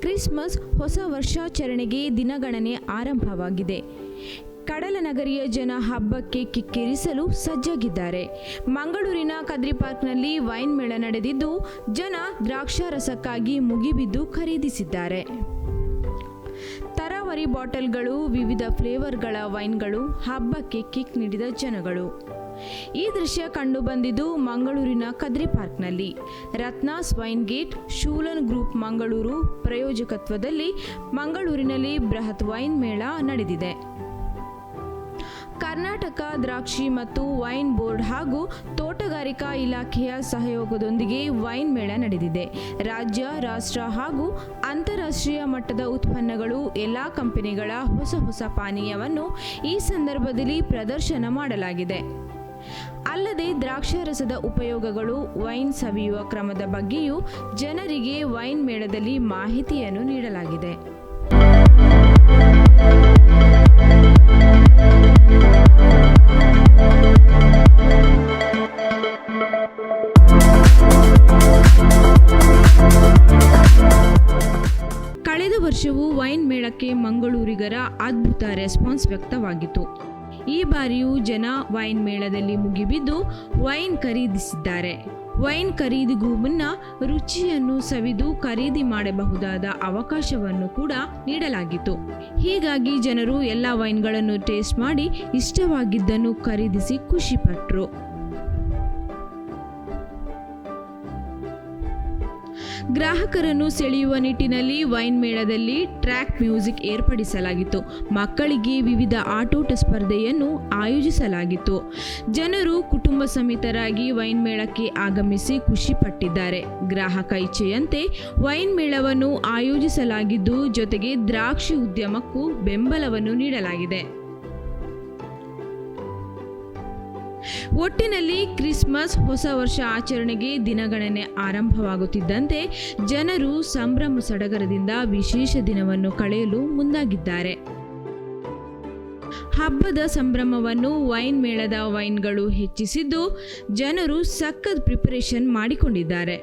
Christmas ಹೊಸ ವರ್ಷಾಚರಣೆಗೆ ದಿನಗಣನೆ ಆರಂಭವಾಗಿದೆ. ಕಡಲನಗರಿಯ ಜನ ಹಬ್ಬಕ್ಕೆ ಕಿಕ್ಕಿರಿಸಲು ಸಜ್ಜಾಗಿದ್ದಾರೆ. ಮಂಗಳೂರಿನ ಕದ್ರಿ ಪಾರ್ಕ್ನಲ್ಲಿ ವೈನ್ ಮೇಳ ನಡೆದಿದ್ದು, ಜನ ದ್ರಾಕ್ಷಾರಸಕ್ಕಾಗಿ ಮುಗಿಬಿದ್ದು ಖರೀದಿಸಿದ್ದಾರೆ. ತರಾವರಿ ಬಾಟಲ್ಗಳು, ವಿವಿಧ ಫ್ಲೇವರ್ಗಳ ವೈನ್ಗಳು, ಹಬ್ಬಕ್ಕೆ ಕಿಕ್ ನೀಡಿದ ಜನಗಳು. ಈ ದೃಶ್ಯ ಕಂಡು ಬಂದಿದ್ದು ಮಂಗಳೂರಿನ ಕದ್ರಿ ಪಾರ್ಕ್ನಲ್ಲಿ. ರತ್ನಾಸ್ ವೈನ್ ಗೇಟ್, ಶೂಲನ್ ಗ್ರೂಪ್ ಮಂಗಳೂರು ಪ್ರಯೋಜಕತ್ವದಲ್ಲಿ ಮಂಗಳೂರಿನಲ್ಲಿ ಬೃಹತ್ ವೈನ್ ಮೇಳ ನಡೆದಿದೆ. ಕರ್ನಾಟಕ ದ್ರಾಕ್ಷಿ ಮತ್ತು ವೈನ್ ಬೋರ್ಡ್ ಹಾಗೂ ತೋಟಗಾರಿಕಾ ಇಲಾಖೆಯ ಸಹಯೋಗದೊಂದಿಗೆ ವೈನ್ ಮೇಳ ನಡೆದಿದೆ. ರಾಜ್ಯ, ರಾಷ್ಟ್ರ ಹಾಗೂ ಅಂತಾರಾಷ್ಟ್ರೀಯ ಮಟ್ಟದ ಉತ್ಪನ್ನಗಳು ಎಲ್ಲಾ ಕಂಪನಿಗಳ ಹೊಸ ಹೊಸ ಪಾನೀಯವನ್ನು ಈ ಸಂದರ್ಭದಲ್ಲಿ ಪ್ರದರ್ಶನ ಮಾಡಲಾಗಿದೆ. ಅಲ್ಲದೆ ದ್ರಾಕ್ಷಾರಸದ ಉಪಯೋಗಗಳು ವೈನ್ ಸವಿಯುವ ಕ್ರಮದ ಬಗ್ಗೆಯೂ ಜನರಿಗೆ ವೈನ್ ಮೇಳದಲ್ಲಿ ಮಾಹಿತಿಯನ್ನು ನೀಡಲಾಗಿದೆ. ವರ್ಷವೂ ವೈನ್ ಮೇಳಕ್ಕೆ ಮಂಗಳೂರಿಗರ ಅದ್ಭುತ ರೆಸ್ಪಾನ್ಸ್ ವ್ಯಕ್ತವಾಗಿತ್ತು. ಈ ಬಾರಿಯೂ ಜನ ವೈನ್ ಮೇಳದಲ್ಲಿ ಮುಗಿಬಿದ್ದು ವೈನ್ ಖರೀದಿಸಿದ್ದಾರೆ. ವೈನ್ ಖರೀದಿಗೂ ಮುನ್ನ ರುಚಿಯನ್ನು ಸವಿದು ಖರೀದಿ ಮಾಡಬಹುದಾದ ಅವಕಾಶವನ್ನು ಕೂಡ ನೀಡಲಾಗಿತ್ತು. ಹೀಗಾಗಿ ಜನರು ಎಲ್ಲ ವೈನ್ಗಳನ್ನು ಟೇಸ್ಟ್ ಮಾಡಿ ಇಷ್ಟವಾಗಿದ್ದನ್ನು ಖರೀದಿಸಿ ಖುಷಿಪಟ್ಟರು ಗ್ರಾಹಕರನ್ನು ಸೆಳೆಯುವ ನಿಟ್ಟಿನಲ್ಲಿ ವೈನ್ ಮೇಳದಲ್ಲಿ ಟ್ರ್ಯಾಕ್ ಮ್ಯೂಸಿಕ್ ಏರ್ಪಡಿಸಲಾಗಿತ್ತು. ಮಕ್ಕಳಿಗೆ ವಿವಿಧ ಆಟೋಟ ಸ್ಪರ್ಧೆಯನ್ನು ಆಯೋಜಿಸಲಾಗಿತ್ತು. ಜನರು ಕುಟುಂಬ ಸಮೇತರಾಗಿ ವೈನ್ ಮೇಳಕ್ಕೆ ಆಗಮಿಸಿ ಖುಷಿಪಟ್ಟಿದ್ದಾರೆ ಗ್ರಾಹಕ ಇಚ್ಛೆಯಂತೆ ವೈನ್ ಮೇಳವನ್ನು ಆಯೋಜಿಸಲಾಗಿದ್ದು, ಜೊತೆಗೆ ದ್ರಾಕ್ಷಿ ಉದ್ಯಮಕ್ಕೂ ಬೆಂಬಲವನ್ನು ನೀಡಲಾಗಿದೆ. ಒಟ್ಟಿನಲ್ಲಿ ಕ್ರಿಸ್ಮಸ್ ಹೊಸ ವರ್ಷ ಆಚರಣೆಗೆ ದಿನಗಣನೆ ಆರಂಭವಾಗುತ್ತಿದ್ದಂತೆ ಜನರು ಸಂಭ್ರಮ ಸಡಗರದಿಂದ ವಿಶೇಷ ದಿನವನ್ನು ಕಳೆಯಲು ಮುಂದಾಗಿದ್ದಾರೆ. ಹಬ್ಬದ ಸಂಭ್ರಮವನ್ನು ವೈನ್ ಮೇಳದ ವೈನ್ಗಳು ಹೆಚ್ಚಿಸಿದ್ದು ಜನರು ಸಖತ್ ಪ್ರಿಪರೇಷನ್ ಮಾಡಿಕೊಂಡಿದ್ದಾರೆ.